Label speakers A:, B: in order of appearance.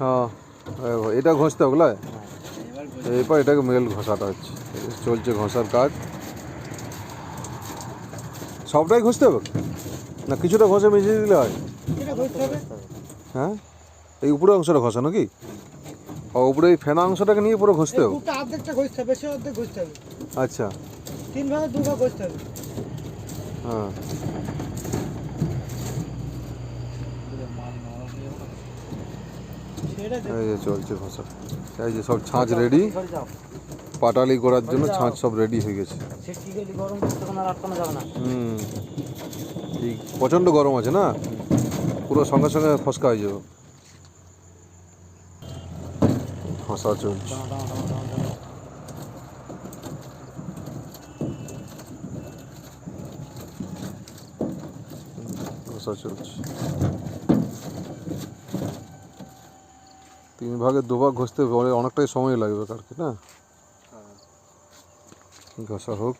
A: হ্যাঁ এটা ঘষতে হবে?
B: হ্যাঁ
A: এরপর এটাকে মেল ঘষাটা হচ্ছে। চলছে ঘষার কাজ। সবটাই ঘষতে হবে? না কিছুটা ঘষে মিশিয়ে দিলে হয়? হ্যাঁ? এই উপরে অংশটা ঘষা নাকি? ও উপরে এই ফেনা অংশটাকে নিয়ে পুরো ঘষতে হবে?
C: অর্ধেকটা ঘষতে অর্ধেক
A: আচ্ছা।
C: তিন ভাগে দু ভাগ ঘষতে হবে।
A: হ্যাঁ। এই যে চলছে ঘষা এই যে সব ছাঁচ রেডি পাটালি করার জন্য ছাঁচ সব রেডি হয়ে গেছে। হুম। ঠিক প্রচণ্ড গরম আছে না? পুরো সঙ্গে সঙ্গে ফসকা হয়ে যাবে। ঘষা চলছে। ঘষা চলছে। তিন ভাগে দুভাগ ঘষতে অনে- অনেকটাই সময় লাগবে আর কি না ঘষা হোক।